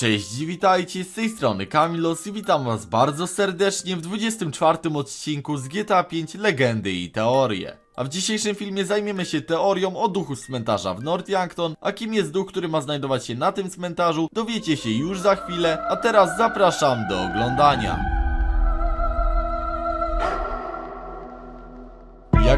Cześć, witajcie z tej strony Kamilos i witam was bardzo serdecznie w 24 odcinku z GTA 5 Legendy i Teorie. A w dzisiejszym filmie zajmiemy się teorią o duchu cmentarza w North Yankton, a kim jest duch, który ma znajdować się na tym cmentarzu, dowiecie się już za chwilę, a teraz zapraszam do oglądania.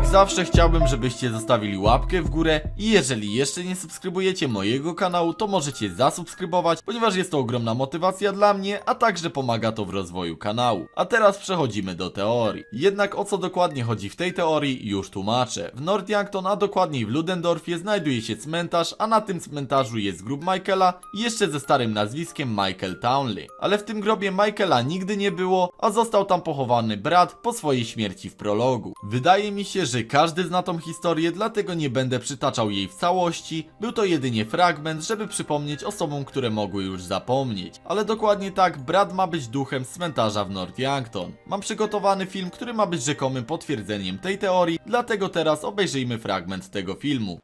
Jak zawsze chciałbym, żebyście zostawili łapkę w górę i jeżeli jeszcze nie subskrybujecie mojego kanału, to możecie zasubskrybować, ponieważ jest to ogromna motywacja dla mnie, a także pomaga to w rozwoju kanału. A teraz przechodzimy do teorii. Jednak o co dokładnie chodzi w tej teorii, już tłumaczę. W North Yankton, a dokładniej w Ludendorffie znajduje się cmentarz, a na tym cmentarzu jest grób Michaela jeszcze ze starym nazwiskiem Michael Townley. Ale w tym grobie Michaela nigdy nie było, a został tam pochowany brat po swojej śmierci w prologu. Wydaje mi się, że każdy zna tą historię, dlatego nie będę przytaczał jej w całości. Był to jedynie fragment, żeby przypomnieć osobom, które mogły już zapomnieć. Ale dokładnie tak, brat ma być duchem cmentarza w North Yankton. Mam przygotowany film, który ma być rzekomym potwierdzeniem tej teorii, dlatego teraz obejrzyjmy fragment tego filmu.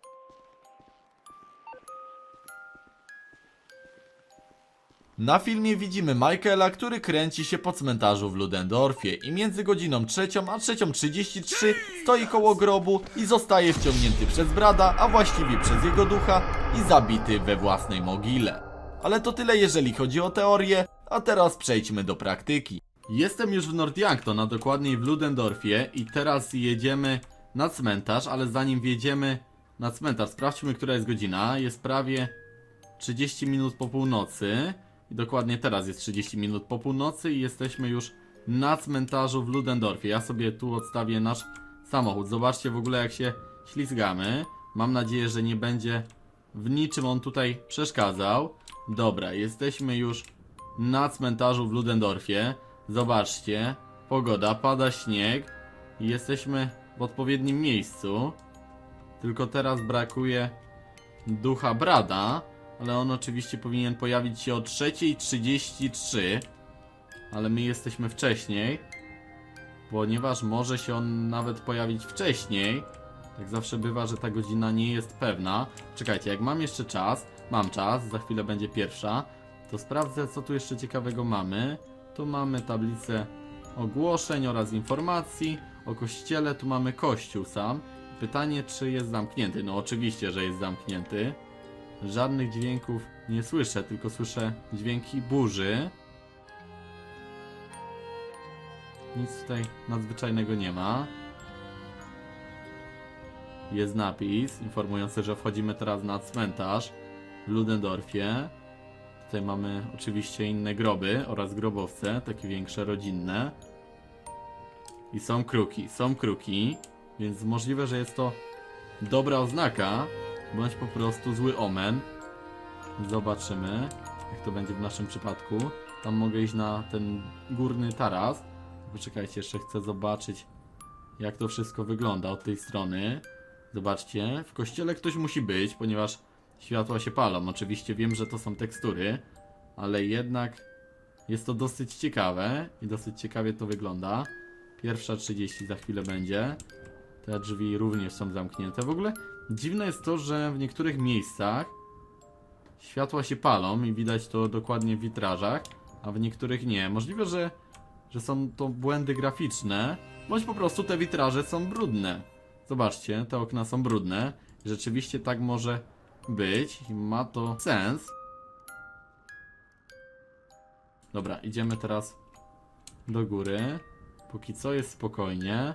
Na filmie widzimy Michaela, który kręci się po cmentarzu w Ludendorffie i między godziną trzecią a 3.33 stoi koło grobu i zostaje wciągnięty przez Brada, a właściwie przez jego ducha i zabity we własnej mogile. Ale to tyle jeżeli chodzi o teorię, a teraz przejdźmy do praktyki. Jestem już w Nordyankton, a dokładniej w Ludendorffie i teraz jedziemy na cmentarz, ale zanim wjedziemy na cmentarz, sprawdźmy która jest godzina. Jest prawie 30 minut po północy. I dokładnie teraz jest 30 minut po północy i jesteśmy już na cmentarzu w Ludendorffie. Ja sobie tu odstawię nasz samochód. Zobaczcie w ogóle jak się ślizgamy. Mam nadzieję, że nie będzie w niczym on tutaj przeszkadzał. Dobra, jesteśmy już na cmentarzu w Ludendorffie. Zobaczcie, pogoda, pada śnieg jesteśmy w odpowiednim miejscu. Tylko teraz brakuje ducha Brada, ale on oczywiście powinien pojawić się o 3.33, ale my jesteśmy wcześniej, ponieważ może się on nawet pojawić wcześniej. Tak zawsze bywa, że ta godzina nie jest pewna. Czekajcie, jak mam jeszcze czas, mam czas, za chwilę będzie pierwsza, to sprawdzę co tu jeszcze ciekawego mamy. Tu mamy tablicę ogłoszeń oraz informacji o kościele, tu mamy kościół sam. Pytanie, czy jest zamknięty? No oczywiście, że jest zamknięty. Żadnych dźwięków nie słyszę, tylko słyszę dźwięki burzy. Nic tutaj nadzwyczajnego nie ma. Jest napis informujący, że wchodzimy teraz na cmentarz w Ludendorffie. Tutaj mamy oczywiście inne groby oraz grobowce, takie większe, rodzinne. I są kruki, są kruki, więc możliwe, że jest to dobra oznaka, bądź po prostu zły omen. Zobaczymy, jak to będzie w naszym przypadku. Tam mogę iść na ten górny taras. Poczekajcie, jeszcze chcę zobaczyć, jak to wszystko wygląda od tej strony. Zobaczcie, w kościele ktoś musi być, ponieważ światła się palą. Oczywiście wiem, że to są tekstury, ale jednak jest to dosyć ciekawe i dosyć ciekawie to wygląda. Pierwsza 30 za chwilę będzie. Te drzwi również są zamknięte. W ogóle dziwne jest to, że w niektórych miejscach światła się palą i widać to dokładnie w witrażach, a w niektórych nie. Możliwe, że, że są to błędy graficzne, bądź po prostu te witraże są brudne. Zobaczcie, te okna są brudne. Rzeczywiście tak może być i ma to sens. Dobra, idziemy teraz do góry. Póki co jest spokojnie.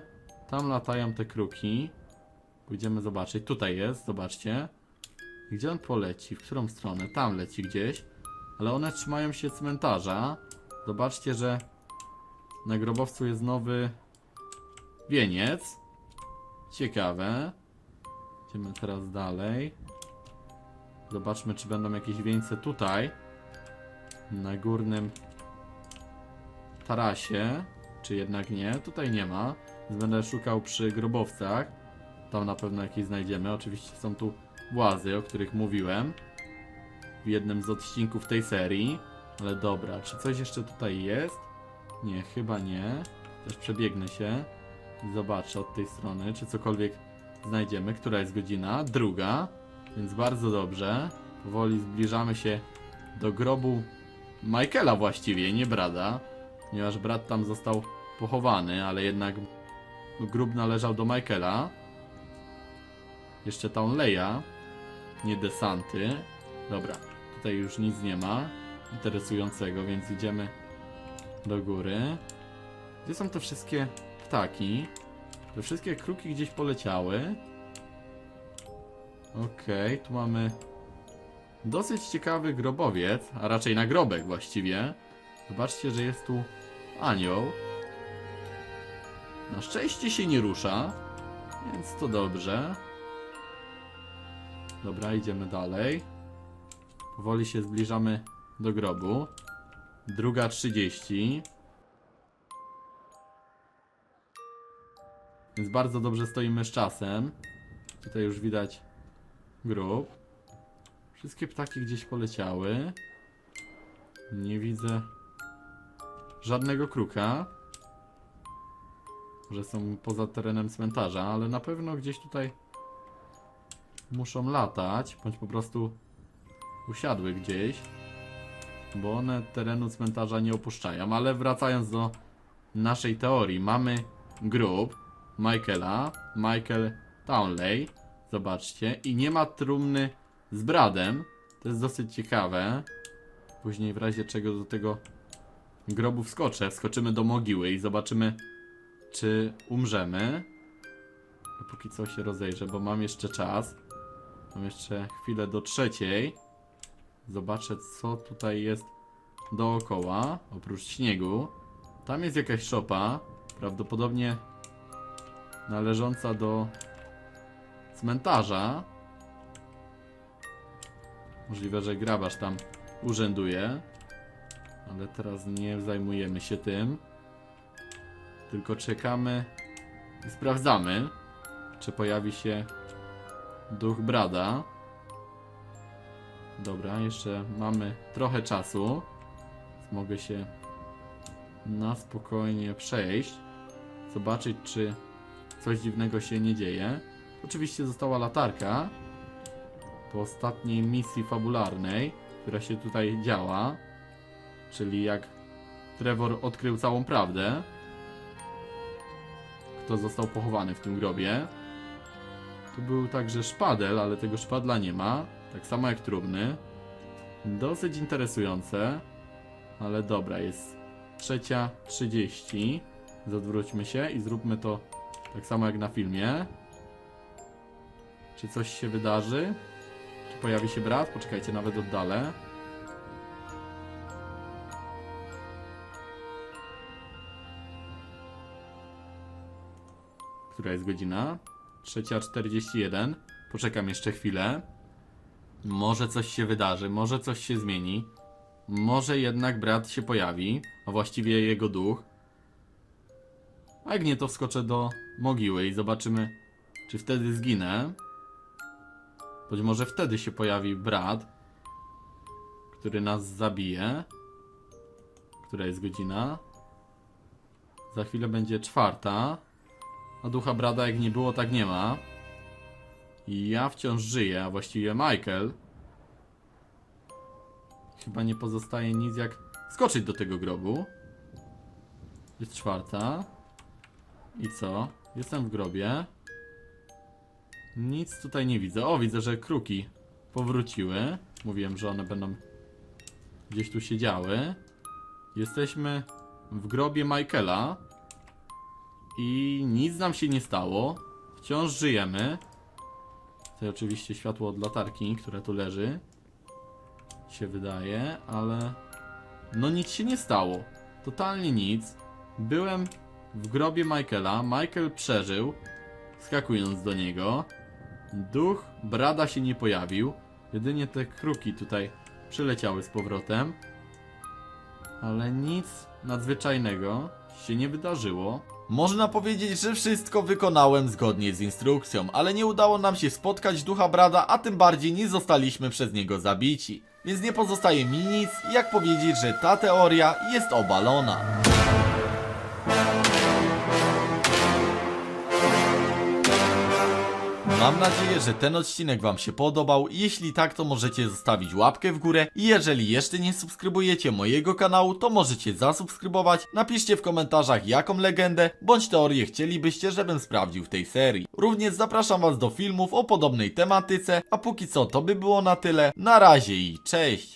Tam latają te kruki. Pójdziemy zobaczyć. Tutaj jest, zobaczcie. Gdzie on poleci? W którą stronę? Tam leci gdzieś. Ale one trzymają się cmentarza. Zobaczcie, że na grobowcu jest nowy wieniec. Ciekawe. Idziemy teraz dalej. Zobaczmy, czy będą jakieś wieńce tutaj. Na górnym tarasie. Czy jednak nie? Tutaj nie ma. Więc będę szukał przy grobowcach. Tam na pewno jakieś znajdziemy. Oczywiście są tu włazy, o których mówiłem. W jednym z odcinków tej serii. Ale dobra, czy coś jeszcze tutaj jest? Nie, chyba nie. Też przebiegnę się. i Zobaczę od tej strony, czy cokolwiek znajdziemy. Która jest godzina? Druga. Więc bardzo dobrze. Powoli zbliżamy się do grobu Michaela właściwie, nie Brada. Ponieważ brat tam został pochowany, ale jednak grób należał do Michaela. Jeszcze Townleya, nie Desanty. Dobra, tutaj już nic nie ma interesującego, więc idziemy do góry. Gdzie są te wszystkie ptaki? Te wszystkie kruki gdzieś poleciały. Okej, tu mamy dosyć ciekawy grobowiec, a raczej nagrobek właściwie. Zobaczcie, że jest tu anioł. Na szczęście się nie rusza, więc to dobrze. Dobra, idziemy dalej. Powoli się zbliżamy do grobu. Druga 30. Więc bardzo dobrze stoimy z czasem. Tutaj już widać grób. Wszystkie ptaki gdzieś poleciały. Nie widzę żadnego kruka. Że są poza terenem cmentarza, ale na pewno gdzieś tutaj muszą latać, bądź po prostu usiadły gdzieś, bo one terenu cmentarza nie opuszczają. Ale wracając do naszej teorii, mamy grób Michaela, Michael Townley, zobaczcie, i nie ma trumny z Bradem. To jest dosyć ciekawe. Później w razie czego do tego grobu wskoczę, wskoczymy do mogiły i zobaczymy, czy umrzemy. Póki co się rozejrzę, bo mam jeszcze czas. Mam jeszcze chwilę do trzeciej. Zobaczę, co tutaj jest dookoła, oprócz śniegu. Tam jest jakaś szopa, prawdopodobnie należąca do cmentarza. Możliwe, że grabarz tam urzęduje. Ale teraz nie zajmujemy się tym. Tylko czekamy i sprawdzamy, czy pojawi się duch Brada. Dobra, jeszcze mamy trochę czasu. Mogę się na spokojnie przejść. Zobaczyć, czy coś dziwnego się nie dzieje. Oczywiście została latarka po ostatniej misji fabularnej, która się tutaj działa. Czyli jak Trevor odkrył całą prawdę, kto został pochowany w tym grobie. Tu był także szpadel, ale tego szpadla nie ma. Tak samo jak trumny. Dosyć interesujące. Ale dobra, jest trzecia 30. Zadwróćmy się i zróbmy to tak samo jak na filmie. Czy coś się wydarzy? Czy pojawi się brat? Poczekajcie, nawet oddalę. Która jest godzina? 3.41. Poczekam jeszcze chwilę. Może coś się wydarzy, może coś się zmieni. Może jednak brat się pojawi, a właściwie jego duch. A jak nie, to wskoczę do mogiły i zobaczymy, czy wtedy zginę. Być może wtedy się pojawi brat, który nas zabije. Która jest godzina? Za chwilę będzie czwarta. A ducha brada jak nie było, tak nie ma. Ja wciąż żyję, a właściwie Michael. Chyba nie pozostaje nic jak skoczyć do tego grobu. Jest czwarta. I co? Jestem w grobie. Nic tutaj nie widzę. O, widzę, że kruki powróciły. Mówiłem, że one będą gdzieś tu siedziały. Jesteśmy w grobie Michaela. I nic nam się nie stało. Wciąż żyjemy. Tutaj oczywiście światło od latarki, które tu leży. Się wydaje, ale... No nic się nie stało. Totalnie nic. Byłem w grobie Michaela. Michael przeżył, skakując do niego. Duch Brada się nie pojawił. Jedynie te kruki tutaj przyleciały z powrotem. Ale nic nadzwyczajnego się nie wydarzyło. Można powiedzieć, że wszystko wykonałem zgodnie z instrukcją, ale nie udało nam się spotkać ducha Brada, a tym bardziej nie zostaliśmy przez niego zabici. Więc nie pozostaje mi nic, jak powiedzieć, że ta teoria jest obalona. Mam nadzieję, że ten odcinek wam się podobał. Jeśli tak, to możecie zostawić łapkę w górę. I jeżeli jeszcze nie subskrybujecie mojego kanału, to możecie zasubskrybować. Napiszcie w komentarzach, jaką legendę bądź teorię chcielibyście, żebym sprawdził w tej serii. Również zapraszam was do filmów o podobnej tematyce. A póki co, to by było na tyle. Na razie i cześć!